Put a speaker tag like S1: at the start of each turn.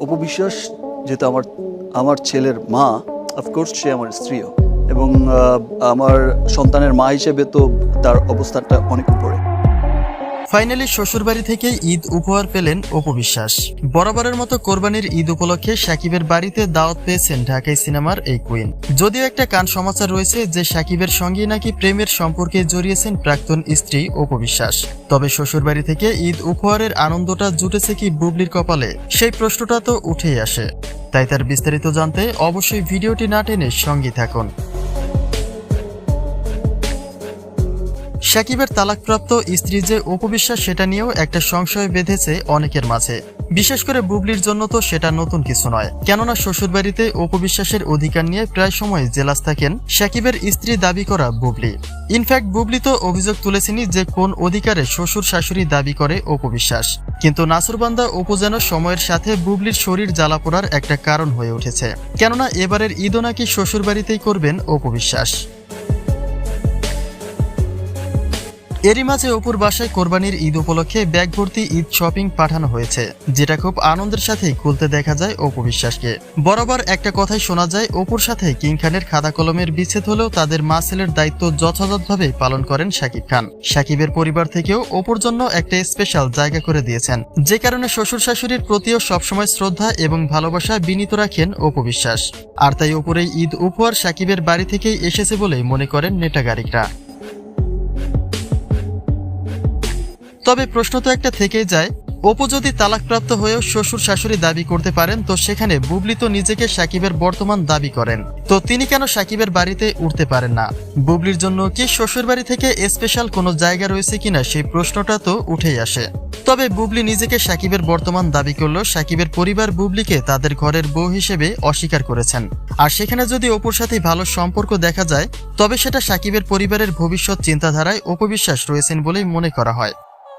S1: উপবিশ্বাস যেহেতু আমার আমার ছেলের মা অফকোর্স সে আমার স্ত্রীও। এবং আমার সন্তানের মা হিসেবে তো তার অবস্থানটা অনেক উপরে।
S2: ফাইনালি শ্বশুরবাড়ি থেকে ঈদ উপহার পেলেন অপবিশ্বাস বরাবরের মতো কোরবানির ঈদ উপলক্ষে সাকিবের বাড়িতে দাওয়াত পেয়েছেন ঢাকাই সিনেমার এই কুইন। যদিও একটা কান সমাচার রয়েছে যে সাকিবের সঙ্গে নাকি প্রেমের সম্পর্কে জড়িয়েছেন প্রাক্তন স্ত্রী অপবিশ্বাস তবে শ্বশুরবাড়ি থেকে ঈদ উপহারের আনন্দটা জুটেছে কি বুবলির কপালে, সেই প্রশ্নটা তো উঠেই আসে। তাই তার বিস্তারিত জানতে অবশ্যই ভিডিওটি না টেনে সঙ্গী থাকুন। সাকিবের তালাকপ্রাপ্ত স্ত্রী যে উপবিশ্বাস সেটা নিয়েও একটা সংশয় বেঁধেছে অনেকের মাঝে। বিশেষ করে বুবলির জন্য তো সেটা নতুন কিছু নয়। কেননা শ্বশুরবাড়িতে উপবিশ্বাসের অধিকার নিয়ে প্রায় সময় জেলাস থাকেন সাকিবের স্ত্রী দাবি করা বুবলি। ইনফ্যাক্ট বুবলি তো অভিযোগ তুলেছেনই যে কোন অধিকারে শ্বশুর শাশুড়ি দাবি করে অপবিশ্বাস। কিন্তু নাসুরবান্দা অপু যেন সময়ের সাথে বুবলির শরীর জ্বালা পোড়ার একটা কারণ হয়ে উঠেছে। কেননা এবারের ঈদও নাকি শ্বশুরবাড়িতেই করবেন অপবিশ্বাস। এরই মাঝে অপুর বাসায় কোরবানির ঈদ উপলক্ষে ব্যাগ ভর্তি ঈদ শপিং পাঠানো হয়েছে, যেটা খুব আনন্দের সাথেই খুলতে দেখা যায় অপু বিশ্বাসকে। বরাবর একটা কথাই শোনা যায়, অপুর সাথে কিং খানের খাতা কলমের বিচ্ছেদ হলেও তাদের মা ছেলের দায়িত্ব যথাযথভাবে পালন করেন শাকিব খান। শাকিবের পরিবার থেকেও অপুর জন্য একটা স্পেশাল জায়গা করে দিয়েছেন, যে কারণে শ্বশুর শাশুড়ির প্রতিও সবসময় শ্রদ্ধা এবং ভালোবাসা বিনীত রাখেন অপু বিশ্বাস। আর তাই এই ঈদ উপহার শাকিবের বাড়ি থেকেই এসেছে বলে মনে করেন নেটাগারিকরা। তবে প্রশ্ন তো একটা থেকেই যায়। অপু যদি তালাকপ্রাপ্ত হয়েও শ্বশুর শাশুড়ি দাবি করতে পারেন, তো সেখানে বুবলি তো নিজেকে সাকিবের বর্তমান দাবি করেন। তো তিনি কেন সাকিবের বাড়িতে উঠতে পারেন না? বুবলির জন্য কি শ্বশুর বাড়ি থেকে স্পেশাল কোনো জায়গা রয়েছে কিনা সেই প্রশ্নটা তো উঠেই আসে। তবে বুবলি নিজেকে সাকিবের বর্তমান দাবি করলেও সাকিবের পরিবার বুবলিকে তাদের ঘরের বউ হিসেবে অস্বীকার করেছেন। আর সেখানে যদি অপুর সাথে ভালো সম্পর্ক দেখা যায়, তবে সেটা সাকিবের পরিবারের ভবিষ্যৎ চিন্তাধারায় অপবিশ্বাস রয়েছেন বলেই মনে করা হয়।